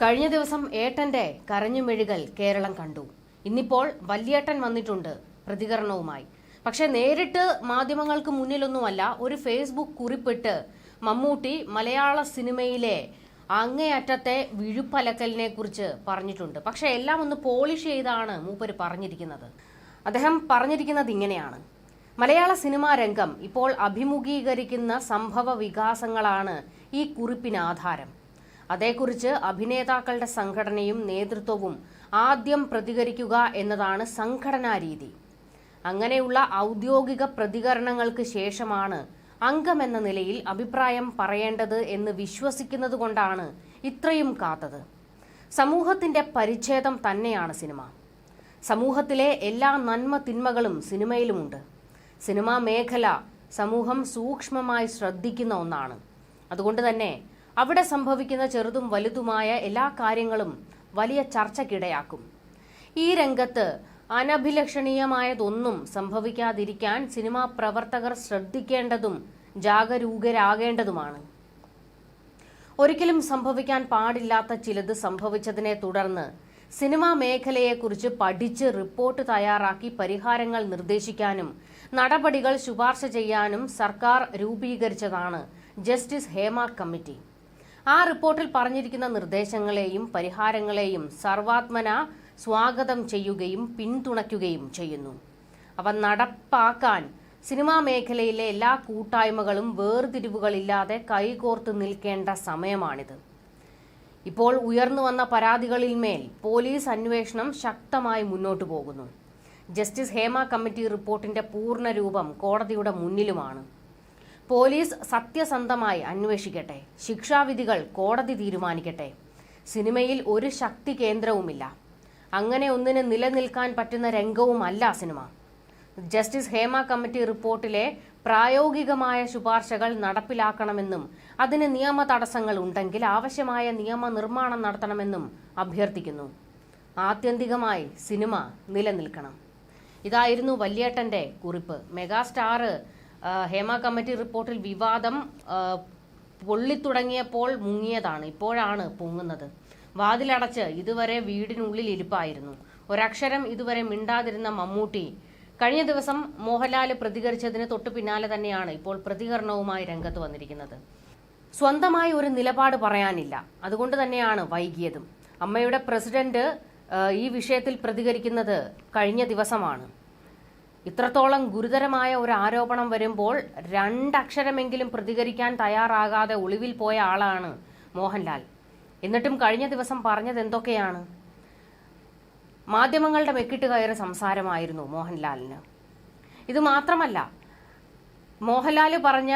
കഴിഞ്ഞ ദിവസം ഏട്ടന്റെ കരഞ്ഞുമെഴുകൽ കേരളം കണ്ടു. ഇന്നിപ്പോൾ വല്യേട്ടൻ വന്നിട്ടുണ്ട് പ്രതികരണവുമായി. പക്ഷെ നേരിട്ട് മാധ്യമങ്ങൾക്ക് മുന്നിലൊന്നുമല്ല ഒരു ഫേസ്ബുക്ക് കുറിപ്പിട്ട് മമ്മൂട്ടി മലയാള സിനിമയിലെ അങ്ങേയറ്റത്തെ വിഴുപ്പലക്കലിനെ കുറിച്ച് പറഞ്ഞിട്ടുണ്ട്. പക്ഷെ എല്ലാം ഒന്ന് പോളിഷ് ചെയ്താണ് മൂപ്പര് പറഞ്ഞിരിക്കുന്നത്. അദ്ദേഹം പറഞ്ഞിരിക്കുന്നത് ഇങ്ങനെയാണ്. മലയാള സിനിമാ രംഗം ഇപ്പോൾ അഭിമുഖീകരിക്കുന്ന സംഭവ വികാസങ്ങളാണ് ഈ കുറിപ്പിന് ആധാരം. അതേക്കുറിച്ച് അഭിനേതാക്കളുടെ സംഘടനയും നേതൃത്വവും ആദ്യം പ്രതികരിക്കുക എന്നതാണ് സംഘടനാ രീതി. അങ്ങനെയുള്ള ഔദ്യോഗിക പ്രതികരണങ്ങൾക്ക് ശേഷമാണ് അംഗമെന്ന നിലയിൽ അഭിപ്രായം പറയേണ്ടത് എന്ന് വിശ്വസിക്കുന്നത് കൊണ്ടാണ് ഇത്രയും കാത്തത്. സമൂഹത്തിന്റെ പരിച്ഛേദം തന്നെയാണ് സിനിമ. സമൂഹത്തിലെ എല്ലാ നന്മ തിന്മകളും സിനിമയിലുമുണ്ട്. സിനിമാ മേഖല സമൂഹം സൂക്ഷ്മമായി ശ്രദ്ധിക്കുന്ന ഒന്നാണ്. അതുകൊണ്ട് തന്നെ അവിടെ സംഭവിക്കുന്ന ചെറുതും വലുതുമായ എല്ലാ കാര്യങ്ങളും വലിയ ചർച്ചയ്ക്കിടയാക്കും. ഈ രംഗത്ത് അനഭിലഷണീയമായതൊന്നും സംഭവിക്കാതിരിക്കാൻ സിനിമാ പ്രവർത്തകർ ശ്രദ്ധിക്കേണ്ടതും ജാഗരൂകരാകേണ്ടതുമാണ്. ഒരിക്കലും സംഭവിക്കാൻ പാടില്ലാത്ത ചിലത് സംഭവിച്ചതിനെ തുടർന്ന് സിനിമാ മേഖലയെക്കുറിച്ച് പഠിച്ച് റിപ്പോർട്ട് തയ്യാറാക്കി പരിഹാരങ്ങൾ നിർദ്ദേശിക്കാനും നടപടികൾ ശുപാർശ ചെയ്യാനും സർക്കാർ രൂപീകരിച്ചതാണ് ജസ്റ്റിസ് ഹേമ കമ്മിറ്റി. ആ റിപ്പോർട്ടിൽ പറഞ്ഞിരിക്കുന്ന നിർദ്ദേശങ്ങളെയും പരിഹാരങ്ങളെയും സർവാത്മന സ്വാഗതം ചെയ്യുകയും പിന്തുണയ്ക്കുകയും ചെയ്യുന്നു. അവ നടപ്പാക്കാൻ സിനിമാ മേഖലയിലെ എല്ലാ കൂട്ടായ്മകളും വേർതിരിവുകളില്ലാതെ കൈകോർത്ത് നിൽക്കേണ്ട സമയമാണിത്. ഇപ്പോൾ ഉയർന്നു വന്ന പരാതികളിന്മേൽ പോലീസ് അന്വേഷണം ശക്തമായി മുന്നോട്ട് പോകുന്നു. ജസ്റ്റിസ് ഹേമ കമ്മിറ്റി റിപ്പോർട്ടിന്റെ പൂർണ രൂപം കോടതിയുടെ മുന്നിലുമാണ്. പോലീസ് സത്യസന്ധമായി അന്വേഷിക്കട്ടെ. ശിക്ഷാവിധികൾ കോടതി തീരുമാനിക്കട്ടെ. സിനിമയിൽ ഒരു ശക്തി കേന്ദ്രവുമില്ല. അങ്ങനെ ഒന്നിന് നിലനിൽക്കാൻ പറ്റുന്ന രംഗവുമല്ല സിനിമ. ജസ്റ്റിസ് ഹേമ കമ്മിറ്റി റിപ്പോർട്ടിലെ പ്രായോഗികമായ ശുപാർശകൾ നടപ്പിലാക്കണമെന്നും അതിന് നിയമ തടസ്സങ്ങൾ ഉണ്ടെങ്കിൽ ആവശ്യമായ നിയമനിർമ്മാണം നടത്തണമെന്നും അഭ്യർത്ഥിക്കുന്നു. ആത്യന്തികമായി സിനിമ നിലനിൽക്കണം. ഇതായിരുന്നു വല്യേട്ടന്റെ കുറിപ്പ്. മെഗാസ്റ്റാർ ഹേമ കമ്മിറ്റി റിപ്പോർട്ടിൽ വിവാദം പൊള്ളി പൊള്ളിത്തുടങ്ങിയപ്പോൾ മുങ്ങിയതാണ്. ഇപ്പോഴാണ് പൊങ്ങുന്നത്. വാതിലടച്ച് ഇതുവരെ വീടിനുള്ളിൽ ഇരിപ്പായിരുന്നു. ഒരക്ഷരം ഇതുവരെ മിണ്ടാതിരുന്ന മമ്മൂട്ടി കഴിഞ്ഞ ദിവസം മോഹൻലാൽ പ്രതികരിച്ചതിന് തൊട്ടു പിന്നാലെ തന്നെയാണ് ഇപ്പോൾ പ്രതികരണവുമായി രംഗത്ത് വന്നിരിക്കുന്നത്. സ്വന്തമായി ഒരു നിലപാട് പറയാനില്ല. അതുകൊണ്ട് തന്നെയാണ് വൈകിയതും. അമ്മയുടെ പ്രസിഡന്റ് ഈ വിഷയത്തിൽ പ്രതികരിക്കുന്നത് കഴിഞ്ഞ ദിവസമാണ്. ഇത്രത്തോളം ഗുരുതരമായ ഒരു ആരോപണം വരുമ്പോൾ രണ്ടക്ഷരമെങ്കിലും പ്രതികരിക്കാൻ തയ്യാറാകാതെ ഒളിവിൽ പോയ ആളാണ് മോഹൻലാൽ. എന്നിട്ടും കഴിഞ്ഞ ദിവസം പറഞ്ഞത് എന്തൊക്കെയാണ്? മാധ്യമങ്ങളുടെ മെക്കിട്ട് കയറി സംസാരമായിരുന്നു മോഹൻലാലിന്. ഇത് മാത്രമല്ല മോഹൻലാൽ പറഞ്ഞ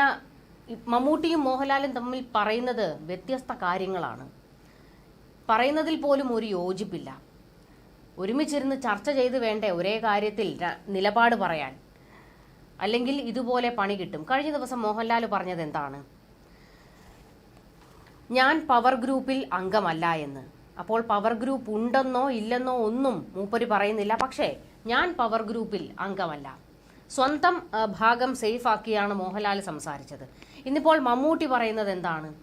മമ്മൂട്ടിയും മോഹൻലാലും തമ്മിൽ പറയുന്നത് വ്യത്യസ്ത കാര്യങ്ങളാണ്. പറയുന്നതിൽ പോലും ഒരു യോജിപ്പില്ല. ഒരുമിച്ചിരുന്ന് ചർച്ച ചെയ്ത് വേണ്ടേ ഒരേ കാര്യത്തിൽ നിലപാട് പറയാൻ? അല്ലെങ്കിൽ ഇതുപോലെ പണി കിട്ടും. കഴിഞ്ഞ ദിവസം മോഹൻലാൽ പറഞ്ഞത് എന്താണ്? ഞാൻ പവർ ഗ്രൂപ്പിൽ അംഗമല്ല എന്ന്. അപ്പോൾ പവർ ഗ്രൂപ്പ് ഉണ്ടെന്നോ ഇല്ലെന്നോ ഒന്നും മൂപ്പര് പറയുന്നില്ല. പക്ഷേ ഞാൻ പവർ ഗ്രൂപ്പിൽ അംഗമല്ല. സ്വന്തം ഭാഗം സേഫ് ആക്കിയാണ് മോഹൻലാൽ സംസാരിച്ചത്. ഇന്നിപ്പോൾ മമ്മൂട്ടി പറയുന്നത് എന്താണ്?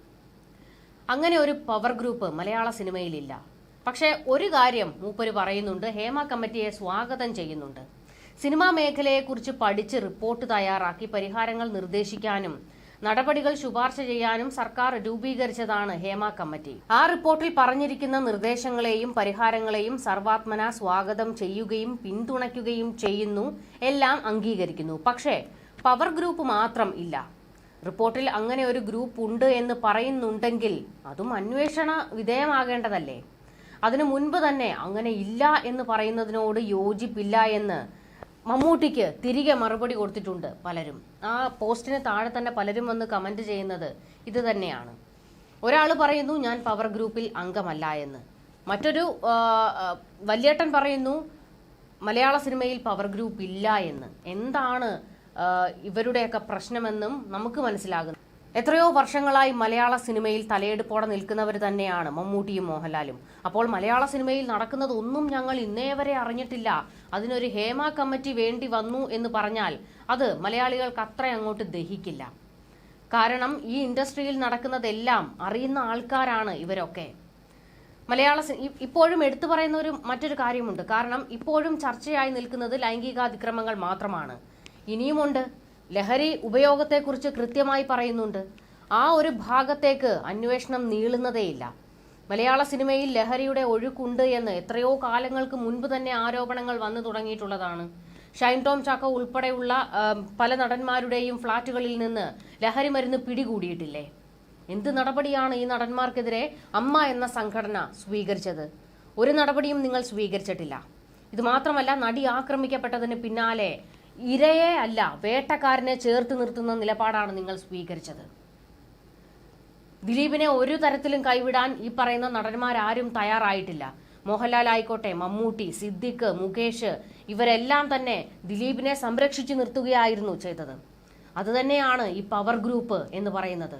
അങ്ങനെ ഒരു പവർ ഗ്രൂപ്പ് മലയാള സിനിമയിലില്ല. പക്ഷേ ഒരു കാര്യം മൂപ്പര് പറയുന്നുണ്ട് ഹേമ കമ്മിറ്റിയെ സ്വാഗതം ചെയ്യുന്നുണ്ട്. സിനിമാ മേഖലയെക്കുറിച്ച് പഠിച്ച് റിപ്പോർട്ട് തയ്യാറാക്കി പരിഹാരങ്ങൾ നിർദ്ദേശിക്കാനും നടപടികൾ ശുപാർശ ചെയ്യാനും സർക്കാർ രൂപീകരിച്ചതാണ് ഹേമ കമ്മിറ്റി. ആ റിപ്പോർട്ടിൽ പറഞ്ഞിരിക്കുന്ന നിർദ്ദേശങ്ങളെയും പരിഹാരങ്ങളെയും സർവാത്മന സ്വാഗതം ചെയ്യുകയും പിന്തുണയ്ക്കുകയും ചെയ്യുന്നു എല്ലാം അംഗീകരിക്കുന്നു. പക്ഷേ പവർ ഗ്രൂപ്പ് മാത്രം ഇല്ല. റിപ്പോർട്ടിൽ അങ്ങനെ ഒരു ഗ്രൂപ്പ് ഉണ്ട് എന്ന് പറയുന്നുണ്ടെങ്കിൽ അതും അന്വേഷണ വിധേയമാകേണ്ടതല്ലേ? അതിനു മുൻപ് തന്നെ അങ്ങനെ ഇല്ല എന്ന് പറയുന്നതിനോട് യോജിപ്പില്ല എന്ന് മമ്മൂട്ടിക്ക് തിരികെ മറുപടി കൊടുത്തിട്ടുണ്ട് പലരും. ആ പോസ്റ്റിന് താഴെ തന്നെ പലരും വന്ന് കമന്റ് ചെയ്യുന്നത് ഇത് തന്നെയാണ്. ഒരാൾ പറയുന്നു ഞാൻ പവർ ഗ്രൂപ്പിൽ അംഗമല്ല എന്ന്. മറ്റൊരു വല്യേട്ടൻ പറയുന്നു മലയാള സിനിമയിൽ പവർ ഗ്രൂപ്പ് ഇല്ല എന്ന്. എന്താണ് ഇവരുടെയൊക്കെ പ്രശ്നമെന്നും നമുക്ക് മനസ്സിലാകുന്നു. എത്രയോ വർഷങ്ങളായി മലയാള സിനിമയിൽ തലയെടുപ്പോടെ നിൽക്കുന്നവർ തന്നെയാണ് മമ്മൂട്ടിയും മോഹൻലാലും. അപ്പോൾ മലയാള സിനിമയിൽ നടക്കുന്നത് ഒന്നും ഞങ്ങൾ ഇന്നേ വരെ അറിഞ്ഞിട്ടില്ല. അതിനൊരു ഹേമ കമ്മിറ്റി വേണ്ടി വന്നു എന്ന് പറഞ്ഞാൽ അത് മലയാളികൾക്ക് അത്ര അങ്ങോട്ട് ദഹിക്കില്ല. കാരണം ഈ ഇൻഡസ്ട്രിയിൽ നടക്കുന്നതെല്ലാം അറിയുന്ന ആൾക്കാരാണ് ഇവരൊക്കെ. മലയാള ഇപ്പോഴും എടുത്തു പറയുന്ന ഒരു മറ്റൊരു കാര്യമുണ്ട്. കാരണം ഇപ്പോഴും ചർച്ചയായി നിൽക്കുന്നത് ലൈംഗികാതിക്രമങ്ങൾ മാത്രമാണ്. ഇനിയുമുണ്ട്. ലഹരി ഉപയോഗത്തെക്കുറിച്ച് കൃത്യമായി പറയുന്നുണ്ട്. ആ ഒരു ഭാഗത്തേക്ക് അന്വേഷണം നീളുന്നതേയില്ല. മലയാള സിനിമയിൽ ലഹരിയുടെ ഒഴുക്കുണ്ട് എന്ന് എത്രയോ കാലങ്ങൾക്ക് മുൻപ് തന്നെ ആരോപണങ്ങൾ വന്നു തുടങ്ങിയിട്ടുള്ളതാണ്. ഷൈൻ ടോം ചാക്ക ഉൾപ്പെടെയുള്ള പല നടന്മാരുടെയും ഫ്ളാറ്റുകളിൽ നിന്ന് ലഹരി മരുന്ന് പിടികൂടിയിട്ടില്ലേ? എന്ത് നടപടിയാണ് ഈ നടന്മാർക്കെതിരെ അമ്മ എന്ന സംഘടന സ്വീകരിച്ചത്? ഒരു നടപടിയും നിങ്ങൾ സ്വീകരിച്ചിട്ടില്ല. ഇത് മാത്രമല്ല നടി ആക്രമിക്കപ്പെട്ടതിന് പിന്നാലെ ഇരയെ അല്ല വേട്ടക്കാരനെ ചേർത്ത് നിർത്തുന്ന നിലപാടാണ് നിങ്ങൾ സ്വീകരിച്ചത്. ദിലീപിനെ ഒരു തരത്തിലും കൈവിടാൻ ഈ പറയുന്ന നടന്മാരാരും തയ്യാറായിട്ടില്ല. മോഹൻലാൽ ആയിക്കോട്ടെ മമ്മൂട്ടി സിദ്ദിഖ് മുകേഷ് ഇവരെല്ലാം തന്നെ ദിലീപിനെ സംരക്ഷിച്ചു നിർത്തുകയായിരുന്നു ചെയ്തത്. അതുതന്നെയാണ് ഈ പവർ ഗ്രൂപ്പ് എന്ന് പറയുന്നത്.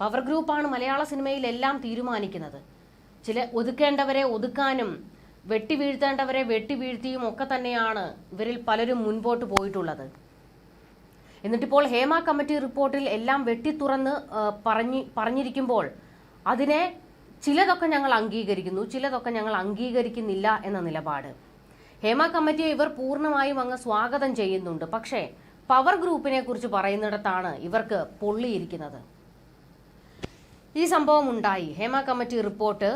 പവർ ഗ്രൂപ്പാണ് മലയാള സിനിമയിൽ എല്ലാം തീരുമാനിക്കുന്നത്. ചില ഒതുക്കേണ്ടവരെ ഒതുക്കാനും വെട്ടി വീഴ്ത്തേണ്ടവരെ വെട്ടി വീഴ്ത്തിയും ഒക്കെ തന്നെയാണ് ഇവരിൽ പലരും മുൻപോട്ട് പോയിട്ടുള്ളത്. എന്നിട്ടിപ്പോൾ ഹേമ കമ്മിറ്റി റിപ്പോർട്ടിൽ എല്ലാം വെട്ടി തുറന്ന് പറഞ്ഞ് പറഞ്ഞിരിക്കുമ്പോൾ അതിനെ ചിലതൊക്കെ ഞങ്ങൾ അംഗീകരിക്കുന്നു ചിലതൊക്കെ ഞങ്ങൾ അംഗീകരിക്കുന്നില്ല എന്ന നിലപാട്. ഹേമ കമ്മിറ്റിയെ ഇവർ പൂർണമായും അങ്ങ് സ്വാഗതം ചെയ്യുന്നുണ്ട്. പക്ഷേ പവർ ഗ്രൂപ്പിനെ കുറിച്ച് പറയുന്നിടത്താണ് ഇവർക്ക് പൊള്ളിയിരിക്കുന്നത്. ഈ സംഭവം ഉണ്ടായി. ഹേമ കമ്മിറ്റി റിപ്പോർട്ട്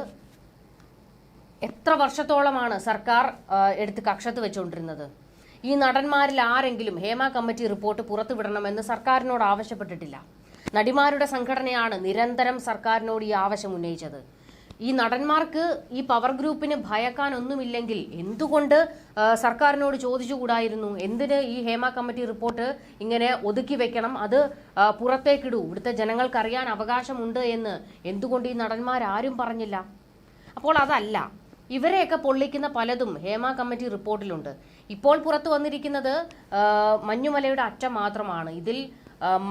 എത്ര വർഷത്തോളമാണ് സർക്കാർ എടുത്ത് കക്ഷത്ത് വെച്ചുകൊണ്ടിരുന്നത് ഈ നടന്മാരിൽ ആരെങ്കിലും ഹേമ കമ്മിറ്റി റിപ്പോർട്ട് പുറത്തുവിടണമെന്ന് സർക്കാരിനോട് ആവശ്യപ്പെട്ടിട്ടില്ല. നടിമാരുടെ സംഘടനയാണ് നിരന്തരം സർക്കാരിനോട് ഈ ആവശ്യം ഉന്നയിച്ചത്. ഈ നടന്മാർക്ക് ഈ പവർ ഗ്രൂപ്പിന് ഭയക്കാനൊന്നുമില്ലെങ്കിൽ എന്തുകൊണ്ട് സർക്കാരിനോട് ചോദിച്ചുകൂടായിരുന്നു? എന്തിന് ഈ ഹേമ കമ്മിറ്റി റിപ്പോർട്ട് ഇങ്ങനെ ഒതുക്കി വെക്കണം? അത് പുറത്തേക്കിടൂ. ഇവിടുത്തെ ജനങ്ങൾക്ക് അറിയാൻ അവകാശമുണ്ട് എന്ന് എന്തുകൊണ്ട് ഈ നടന്മാരാരും പറഞ്ഞില്ല? അപ്പോൾ അതല്ല ഇവരെയൊക്കെ പൊള്ളിക്കുന്ന പലതും ഹേമ കമ്മിറ്റി റിപ്പോർട്ടിലുണ്ട്. ഇപ്പോൾ പുറത്തു വന്നിരിക്കുന്നത് മഞ്ഞുമലയുടെ അറ്റം മാത്രമാണ്. ഇതിൽ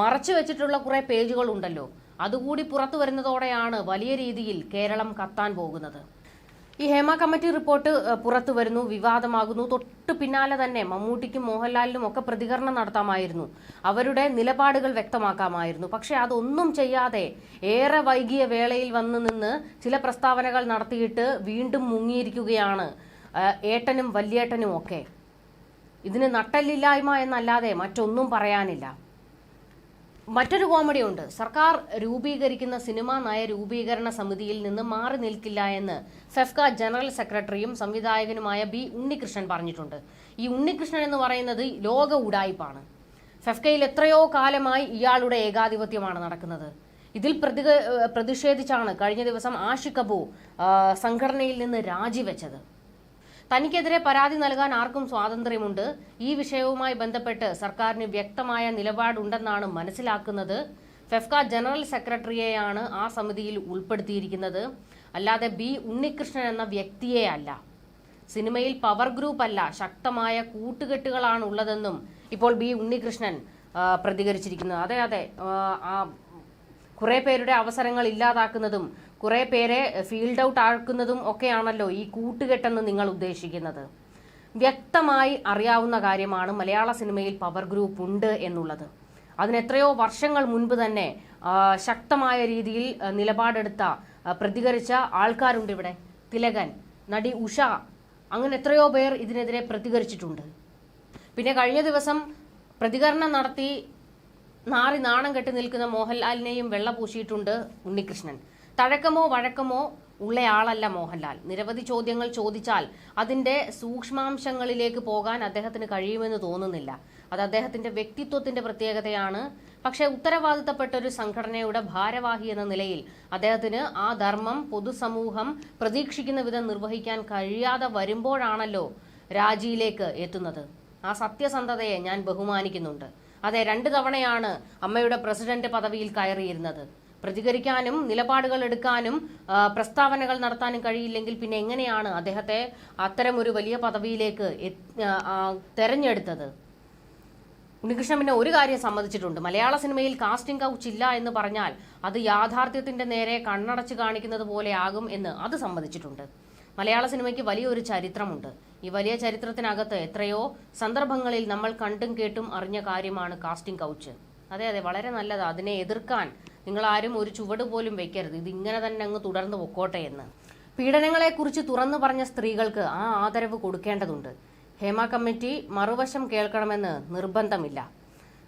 മറച്ചു വെച്ചിട്ടുള്ള കുറെ പേജുകൾ ഉണ്ടല്ലോ. അതുകൂടി പുറത്തു വരുന്നതോടെയാണ് വലിയ രീതിയിൽ കേരളം കത്താൻ പോകുന്നത്. ഈ ഹേമ കമ്മിറ്റി റിപ്പോർട്ട് പുറത്തു വരുന്നു വിവാദമാകുന്നു. തൊട്ടു പിന്നാലെ തന്നെ മമ്മൂട്ടിക്കും മോഹൻലാലിനും ഒക്കെ പ്രതികരണം നടത്താമായിരുന്നു. അവരുടെ നിലപാടുകൾ വ്യക്തമാക്കാമായിരുന്നു. പക്ഷെ അതൊന്നും ചെയ്യാതെ ഏറെ വൈകിയ വേളയിൽ വന്നു നിന്ന് ചില പ്രസ്താവനകൾ നടത്തിയിട്ട് വീണ്ടും മുങ്ങിയിരിക്കുകയാണ് ഏട്ടനും വല്യേട്ടനും ഒക്കെ. ഇതിന് നട്ടല്ലില്ലായ്മ എന്നല്ലാതെ മറ്റൊന്നും പറയാനില്ല. മറ്റൊരു കോമഡി ഉണ്ട് സർക്കാർ രൂപീകരിക്കുന്ന സിനിമാ നയ രൂപീകരണ സമിതിയിൽ നിന്ന് മാറി നിൽക്കില്ല എന്ന് ഫെഫ്ക ജനറൽ സെക്രട്ടറിയും സംവിധായകനുമായ ബി ഉണ്ണികൃഷ്ണൻ പറഞ്ഞിട്ടുണ്ട്. ഈ ഉണ്ണികൃഷ്ണൻ എന്ന് പറയുന്നത് ലോക ഉടായ്പാണ് ഫെഫ്കയിൽ എത്രയോ കാലമായി ഇയാളുടെ ഏകാധിപത്യമാണ് നടക്കുന്നത്. ഇതിൽ പ്രതിക പ്രതിഷേധിച്ചാണ് കഴിഞ്ഞ ദിവസം ആഷിഖ് അബു സംഘടനയിൽ നിന്ന് രാജിവെച്ചത്. തനിക്കെതിരെ പരാതി നൽകാൻ ആർക്കും സ്വാതന്ത്ര്യമുണ്ട്. ഈ വിഷയവുമായി ബന്ധപ്പെട്ട് സർക്കാരിന് വ്യക്തമായ നിലപാടുണ്ടെന്നാണ് മനസ്സിലാക്കുന്നത്. ഫെഫ്ക ജനറൽ സെക്രട്ടറിയെയാണ് ആ സമിതിയിൽ ഉൾപ്പെടുത്തിയിരിക്കുന്നത്. അല്ലാതെ ബി ഉണ്ണികൃഷ്ണൻ എന്ന വ്യക്തിയെ അല്ല. സിനിമയിൽ പവർ ഗ്രൂപ്പ് അല്ല ശക്തമായ കൂട്ടുകെട്ടുകളാണ് ഉള്ളതെന്നും ഇപ്പോൾ ബി ഉണ്ണികൃഷ്ണൻ പ്രതികരിച്ചിരിക്കുന്നത് അതെ അതെ കുറെ പേരുടെ അവസരങ്ങൾ ഇല്ലാതാക്കുന്നതും കുറെ പേരെ ഫീൽഡ് ഔട്ട് ആക്കുന്നതും ഒക്കെയാണല്ലോ ഈ കൂട്ടുകെട്ടെന്ന് നിങ്ങൾ ഉദ്ദേശിക്കുന്നത്. വ്യക്തമായി അറിയാവുന്ന കാര്യമാണ് മലയാള സിനിമയിൽ പവർ ഗ്രൂപ്പ് ഉണ്ട് എന്നുള്ളത്. അതിന് എത്രയോ വർഷങ്ങൾ മുൻപ് തന്നെ ശക്തമായ രീതിയിൽ നിലപാടെടുത്ത പ്രതികരിച്ച ആൾക്കാരുണ്ട് ഇവിടെ. തിലകൻ നടി ഉഷ അങ്ങനെ എത്രയോ പേർ ഇതിനെതിരെ പ്രതികരിച്ചിട്ടുണ്ട്. പിന്നെ കഴിഞ്ഞ ദിവസം പ്രതികരണം നടത്തി നാറി നാണം കെട്ടി നിൽക്കുന്ന മോഹൻലാലിനെയും വെള്ള പൂശിയിട്ടുണ്ട് ഉണ്ണികൃഷ്ണൻ. തഴക്കമോ വഴക്കമോ ഉള്ളയാളല്ല മോഹൻലാൽ. നിരവധി ചോദ്യങ്ങൾ ചോദിച്ചാൽ അതിന്റെ സൂക്ഷ്മാംശങ്ങളിലേക്ക് പോകാൻ അദ്ദേഹത്തിന് കഴിയുമെന്ന് തോന്നുന്നില്ല. അത് അദ്ദേഹത്തിന്റെ വ്യക്തിത്വത്തിന്റെ പ്രത്യേകതയാണ്. പക്ഷേ ഉത്തരവാദിത്തപ്പെട്ട ഒരു സംഘടനയുടെ ഭാരവാഹി എന്ന നിലയിൽ അദ്ദേഹത്തിന് ആ ധർമ്മം പൊതുസമൂഹം പ്രതീക്ഷിക്കുന്ന വിധം നിർവഹിക്കാൻ കഴിയാതെ വരുമ്പോഴാണല്ലോ രാജിയിലേക്ക് എത്തുന്നത്. ആ സത്യസന്ധതയെ ഞാൻ ബഹുമാനിക്കുന്നുണ്ട്. അതെ രണ്ടു തവണയാണ് അമ്മയുടെ പ്രസിഡന്റ് പദവിയിൽ കയറിയിരുന്നത്. പ്രതികരിക്കാനും നിലപാടുകൾ എടുക്കാനും പ്രസ്താവനകൾ നടത്താനും കഴിയില്ലെങ്കിൽ പിന്നെ എങ്ങനെയാണ് അദ്ദേഹത്തെ അത്തരം ഒരു വലിയ പദവിയിലേക്ക് തെരഞ്ഞെടുത്തത്? ഉണ്ണികൃഷ്ണൻ പിന്നെ ഒരു കാര്യം സമ്മതിച്ചിട്ടുണ്ട്. മലയാള സിനിമയിൽ കാസ്റ്റിംഗ് കൗച്ച് ഇല്ല എന്ന് പറഞ്ഞാൽ അത് യാഥാർത്ഥ്യത്തിന്റെ നേരെ കണ്ണടച്ച് കാണിക്കുന്നത് പോലെ ആകും എന്ന് അത് സമ്മതിച്ചിട്ടുണ്ട്. മലയാള സിനിമയ്ക്ക് വലിയൊരു ചരിത്രമുണ്ട്. ഈ വലിയ ചരിത്രത്തിനകത്ത് എത്രയോ സന്ദർഭങ്ങളിൽ നമ്മൾ കണ്ടും കേട്ടും അറിഞ്ഞ കാര്യമാണ് കാസ്റ്റിംഗ് കൗച്ച്. അതെ അതെ വളരെ നല്ലതാണ് അതിനെ എതിർക്കാൻ നിങ്ങൾ ആരും ഒരു ചുവട് പോലും വെക്കരുത്. ഇത് ഇങ്ങനെ തന്നെ അങ്ങ് തുടർന്ന് പൊക്കോട്ടെ എന്ന്. പീഡനങ്ങളെക്കുറിച്ച് തുറന്നു പറഞ്ഞ സ്ത്രീകൾക്ക് ആ ആദരവ് കൊടുക്കേണ്ടതുണ്ട്. ഹേമ കമ്മിറ്റി മറുവശം കേൾക്കണമെന്ന് നിർബന്ധമില്ല.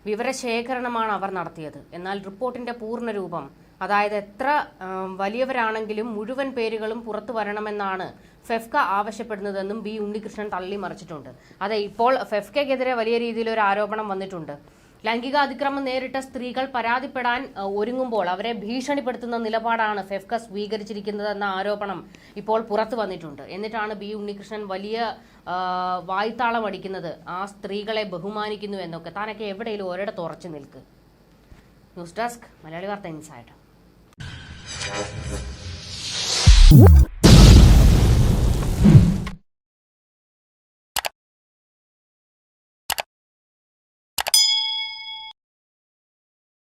വിവരശേഖരണമാണ് അവർ നടത്തിയത്. എന്നാൽ റിപ്പോർട്ടിന്റെ പൂർണരൂപം അതായത് എത്ര വലിയവരാണെങ്കിലും മുഴുവൻ പേരുകളും പുറത്തു വരണമെന്നാണ് ഫെഫ്ക ആവശ്യപ്പെടുന്നതെന്നും ബി ഉണ്ണികൃഷ്ണൻ തള്ളി മറിച്ചിട്ടുണ്ട്. അതെ ഇപ്പോൾ ഫെഫ്കയ്ക്കെതിരെ വലിയ രീതിയിൽ ഒരു ആരോപണം വന്നിട്ടുണ്ട്. ലൈംഗിക അതിക്രമം നേരിട്ട സ്ത്രീകൾ പരാതിപ്പെടാൻ ഒരുങ്ങുമ്പോൾ അവരെ ഭീഷണിപ്പെടുത്തുന്ന നിലപാടാണ് ഫെഫ്ക സ്വീകരിച്ചിരിക്കുന്നതെന്ന ആരോപണം ഇപ്പോൾ പുറത്തു വന്നിട്ടുണ്ട്. എന്നിട്ടാണ് ബി ഉണ്ണികൃഷ്ണൻ വലിയ വായ്ത്താളം അടിക്കുന്നത്. ആ സ്ത്രീകളെ ബഹുമാനിക്കുന്നു എന്നൊക്കെ. താനൊക്കെ എവിടെയെങ്കിലും ഒരിടത്ത് ഉറച്ചു നിൽക്ക്. ന്യൂസ് ഡെസ്ക് മലയാളി വാർത്ത ഇൻസൈഡ്. Thank you.